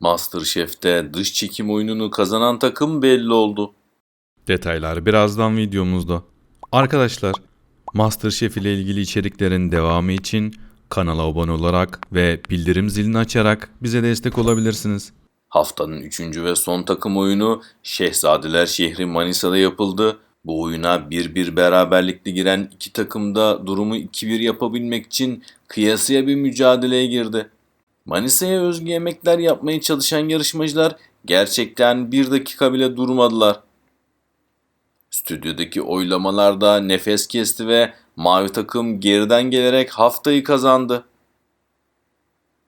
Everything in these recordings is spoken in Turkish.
Masterchef'te dış çekim oyununu kazanan takım belli oldu. Detaylar birazdan videomuzda. Arkadaşlar, MasterChef ile ilgili içeriklerin devamı için kanala abone olarak ve bildirim zilini açarak bize destek olabilirsiniz. Haftanın üçüncü ve son takım oyunu Şehzadeler şehri Manisa'da yapıldı. Bu oyuna 1-1 beraberlikle giren iki takım da durumu 2-1 yapabilmek için kıyasıya bir mücadeleye girdi. Manisa'ya özgü yemekler yapmaya çalışan yarışmacılar gerçekten bir dakika bile durmadılar. Stüdyodaki oylamalarda nefes kesti ve mavi takım geriden gelerek haftayı kazandı.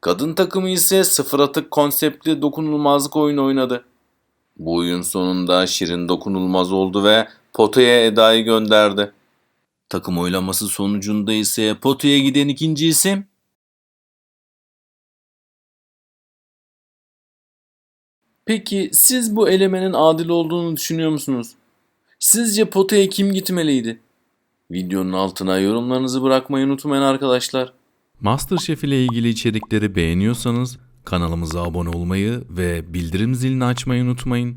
Kadın takımı ise sıfır atık konseptli dokunulmazlık oyunu oynadı. Bu oyun sonunda Şirin dokunulmaz oldu ve potaya Eda'yı gönderdi. Takım oylaması sonucunda ise potaya giden ikinci isim Peki siz bu elemenin adil olduğunu düşünüyor musunuz? Sizce potaya kim gitmeliydi? Videonun altına yorumlarınızı bırakmayı unutmayın arkadaşlar. MasterChef ile ilgili içerikleri beğeniyorsanız kanalımıza abone olmayı ve bildirim zilini açmayı unutmayın.